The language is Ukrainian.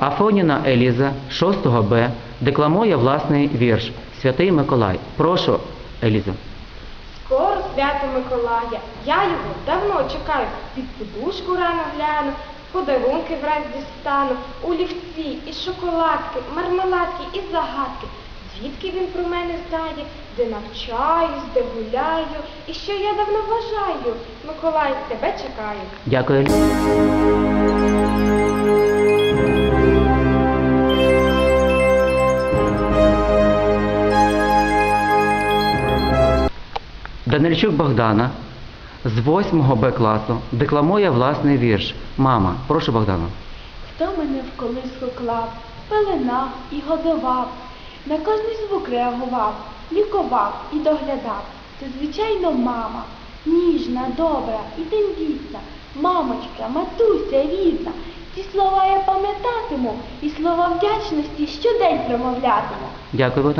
Афоніна Еліза 6 Б декламує власний вірш Святий Миколай. Прошу, Еліза. Скоро свято Миколая, я його давно чекаю, під подушку рано гляну, подарунки враз дістану, у лівці і шоколадки, мармеладки і загадки. Звідки він про мене знає, де навчаюсь, де гуляю, і що я давно вважаю. Миколай, тебе чекаю. Дякую. Данильчук Богдана з 8 Б класу декламує власний вірш. Мама, прошу Богдана. Хто мене в колиску клав, пеленав і годував, на кожний звук реагував, лікував і доглядав. Це, звичайно, мама, ніжна, добра і тендітна, мамочка, матуся рідна. Ці слова я пам'ятатиму і слова вдячності щодень промовлятиму. Дякую, Богдан.